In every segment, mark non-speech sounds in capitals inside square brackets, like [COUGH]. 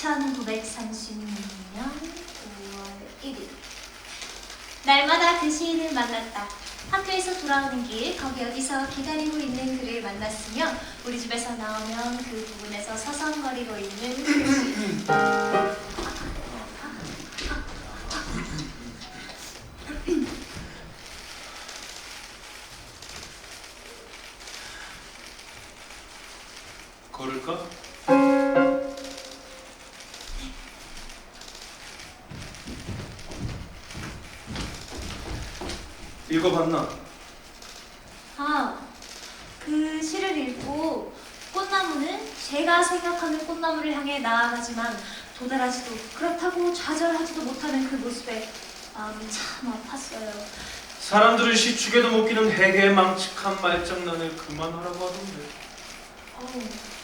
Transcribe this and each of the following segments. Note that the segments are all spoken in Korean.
1936년 5월 1일 날마다 그 시인을 만났다. 학교에서 돌아오는 길 거기 어디서 기다리고 있는 그를 만났으며 우리 집에서 나오면 그 부분에서 서성거리고 있는 그 시인. 걸을까? 읽어봤나? 아, 그 시를 읽고 꽃나무는 제가 생각하는 꽃나무를 향해 나아가지만 도달하지도 그렇다고 좌절하지도 못하는 그 모습에 마음이 참 아팠어요. 사람들은 시축에도 못 끼는 해계의 망측한 말장난을 그만하라고 하던데 어우,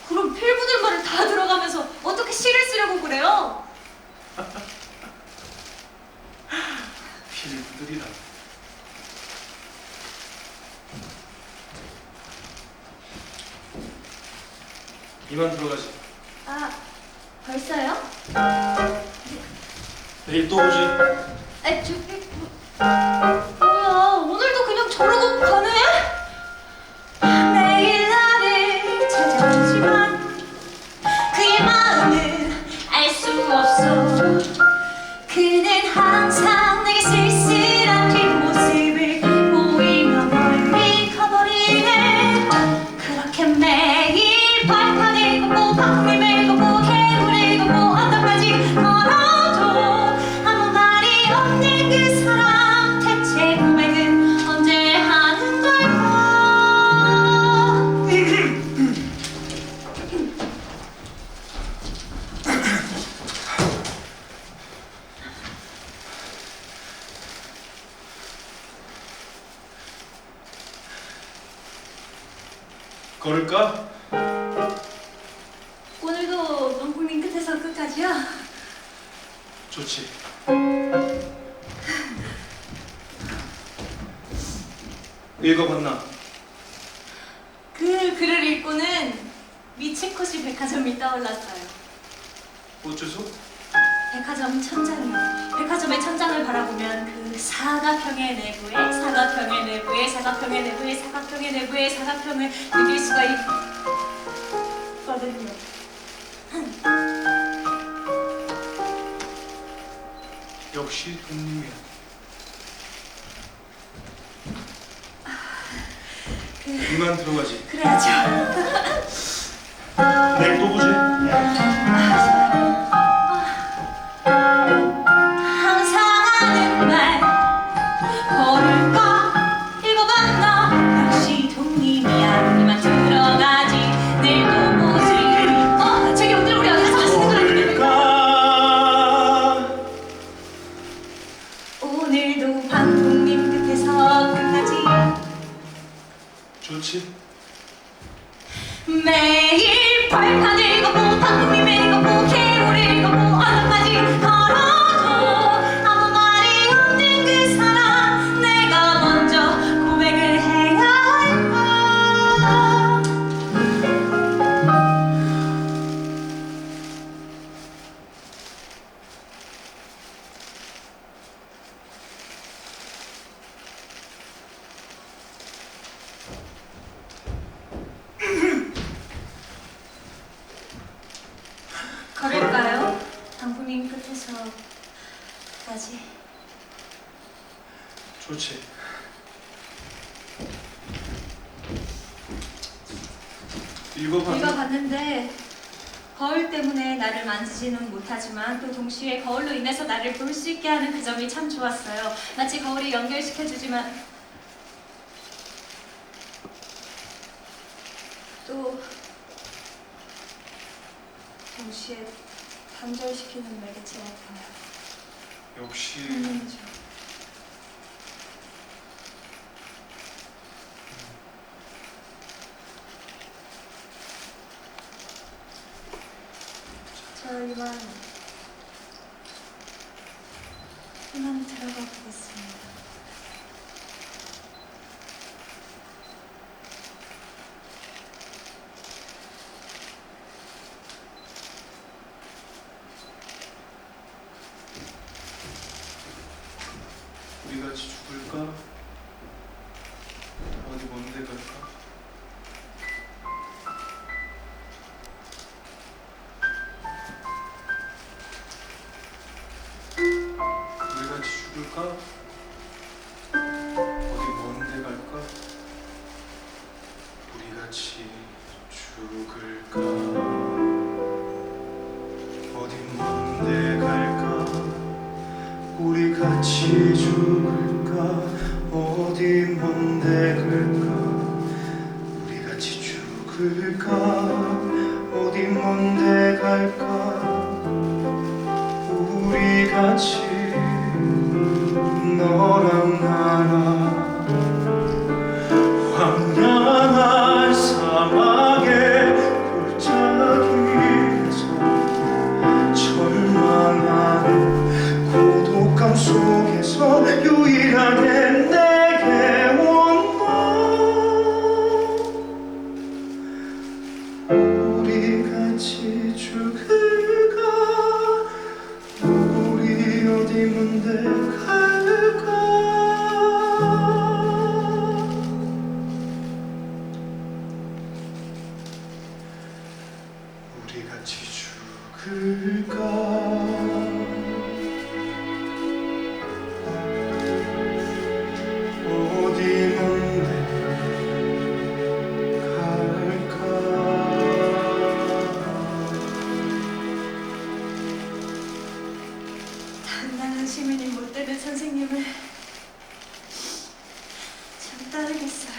그럼 필부들 말을 다 들어가면서 어떻게 시를 쓰려고 그래요? [LAUGHS] 필들이라 이만 들어가지 아, 벌써요? 내일 또 오지. 아, 저 걸을까? 오늘도 방풍민 끝에서 끝까지요? 좋지 읽어봤나? 그 글을 읽고는 미치코시 백화점이 떠올랐어요 어째서? 백화점 천장이요. 백화점의 천장을 바라보면 그 사각형의 내부에 사각형의 내부에 사각형의 내부에 사각형의 내부에 사각형을 느낄 수가 있거든요. 역시 독립이야 이만 들어가지 그래야죠. 내일 또 보지 매일 발판 좋지 읽어봤나? 읽어봤는데 거울 때문에 나를 만지지는 못하지만 또 동시에 거울로 인해서 나를 볼 수 있게 하는 그 점이 참 좋았어요. 마치 거울이 연결시켜주지만 또 동시에 단절시키는 매개체 같아요. 역시 음. 한번 들어가 보겠습니다. 우리 같이 죽을 갈까? 어디 먼데 갈까? 우리 같이 죽을까? 어디 먼데 갈까? 우리 같이 죽을까? 어디 먼데 갈까? 우리 같이 죽을까? 어디 먼데 갈까? 우리 같이 너랑 나 나는 시민이 못 되는 선생님을 참 따르겠어요.